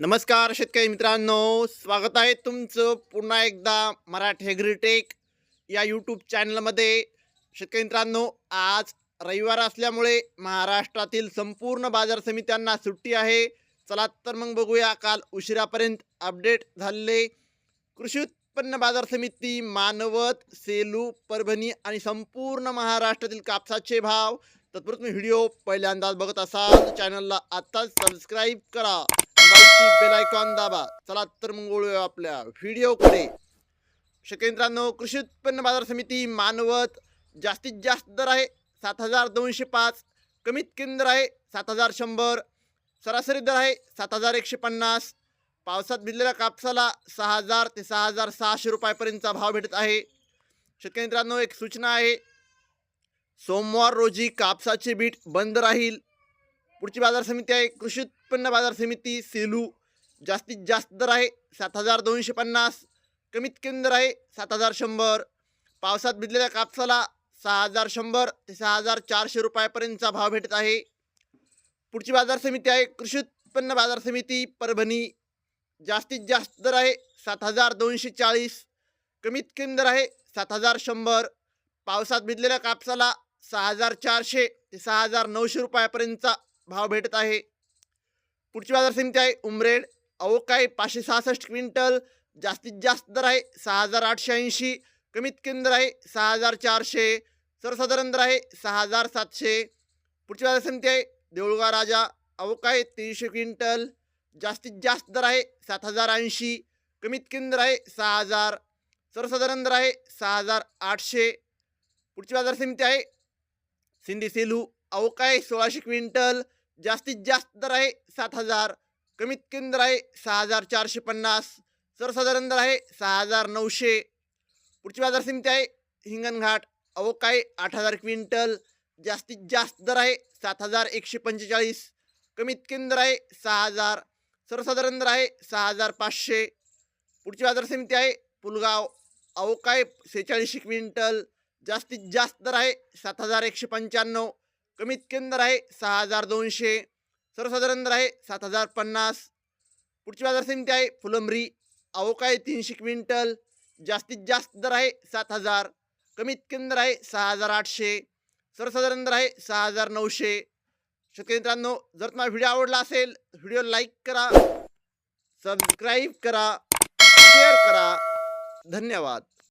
नमस्कार शेतकरी मित्रांनो स्वागत आहे तुमचं पुन्हा एकदा मराठी ॲग्रीटेक या यूट्यूब चॅनलमध्ये शेतकरी मित्रांनो आज रविवार असल्यामुळे महाराष्ट्रातील संपूर्ण बाजार समित्यांना सुट्टी आहे. चला तर मग बघूया काल उशिरापर्यंत अपडेट झालेले कृषी उत्पन्न बाजार समिती मानवत सेलू परभणी आणि संपूर्ण महाराष्ट्रातील कापसाचे भाव. तत्पूर्वी तुम्ही व्हिडिओ पहिल्यांदाच बघत असाल चॅनलला आत्ताच सबस्क्राईब करा. बाईकची बेल आयकॉन दाबा. चला तर मग वळूया आपल्या व्हिडिओकडे. शेतकरी कृषी उत्पन्न बाजार समिती मानवत जास्तीत जास्त दर आहे सात हजार दोनशे पाच. कमीत कमी दर आहे सात हजार शंभर. सरासरी दर आहे सात हजार एकशे पन्नास. पावसात भिजलेल्या कापसाला सहा हजार ते सहा हजार सहाशे रुपयापर्यंतचा भाव भेटत आहे. शेतकरी मित्रांनो एक सूचना आहे. सोमवार रोजी कापसाचे बीट बंद राहील. पुढची बाजार समिती आहे. कृषी उत्पन्न बाजार समिती सेलू. जास्तीत जास्त दर आहे सात हजार दोनशे पन्नास. कमीत कमी दर आहे सात हजार शंभर. पावसात भिजलेल्या कापसाला सहा हजार शंभर ते सहा हजार चारशे रुपयापर्यंतचा भाव भेटत आहे. पुढची बाजार समिती आहे. कृषी उत्पन्न बाजार समिती परभणी. जास्तीत जास्त दर आहे सात हजार दोनशे चाळीस. कमीत कमी दर आहे सात हजार शंभर. पावसात भिजलेल्या कापसाला सहा हजार चारशे ते सहा हजार नऊशे रुपयापर्यंतचा भाव भेटत आहे. पुढची बाजार समिती आहे उमरेड. अवकाय पाचशे सहासष्ट क्विंटल? जास्तीत जास्त दर आहे सहा हजार आठशे ऐंशी. कमीत कमी दर आहे सहा हजार चारशे. सर्वसाधारण दर आहे सहा हजार सातशे. पुढची बाजार समिती आहे देऊळगाव राजा. अवकाय तीनशे क्विंटल? जास्तीत जास्त दर आहे सात हजार ऐंशी. कमीत कमी दर आहे सहा हजार सर्वसाधारण दर आहे सहा हजार आठशे. पुढची बाजार समिती आहे सिंधी सेलू. अवकाळी सोळाशे क्विंटल? जास्तीत जास्त दर आहे सात हजार. कमीत कमी दर आहे सहा हजार चारशे पन्नास. सर्वसाधारण दर आहे सहा हजार नऊशे. पुढची बाजार समिती आहे हिंगणघाट. अवकाळी आठ हजार क्विंटल. जास्तीत जास्त दर आहे सात हजार एकशे पंचेचाळीस. कमीत कमी दर आहे सहा हजार. सर्वसाधारण दर आहे सहा हजार पाचशे. पुढची बाजार समिती आहे पुलगाव. अवकाळी सेहेचाळीसशे क्विंटल. जास्तीत जास्त दर आहे सात हजार एकशे पंच्याण्णव. कमीत कमी दर आहे सहा हजार दोनशे सर्वसाधारण दर आहे सात हजार पन्नास. पुढची बाजार समिती आहे फुलंब्री आहे तीनशे क्विंटल जास्तीत जास्त दर आहे सात हजार कमीत कमी दर आहे सहा हजार आठशे सर्वसाधारण दर आहे सहा हजार नऊशे. शेतकरी मित्रांनो जर तुम्हाला व्हिडिओ आवडला असेल व्हिडिओ लाईक करा सबस्क्राईब करा शेअर करा. धन्यवाद.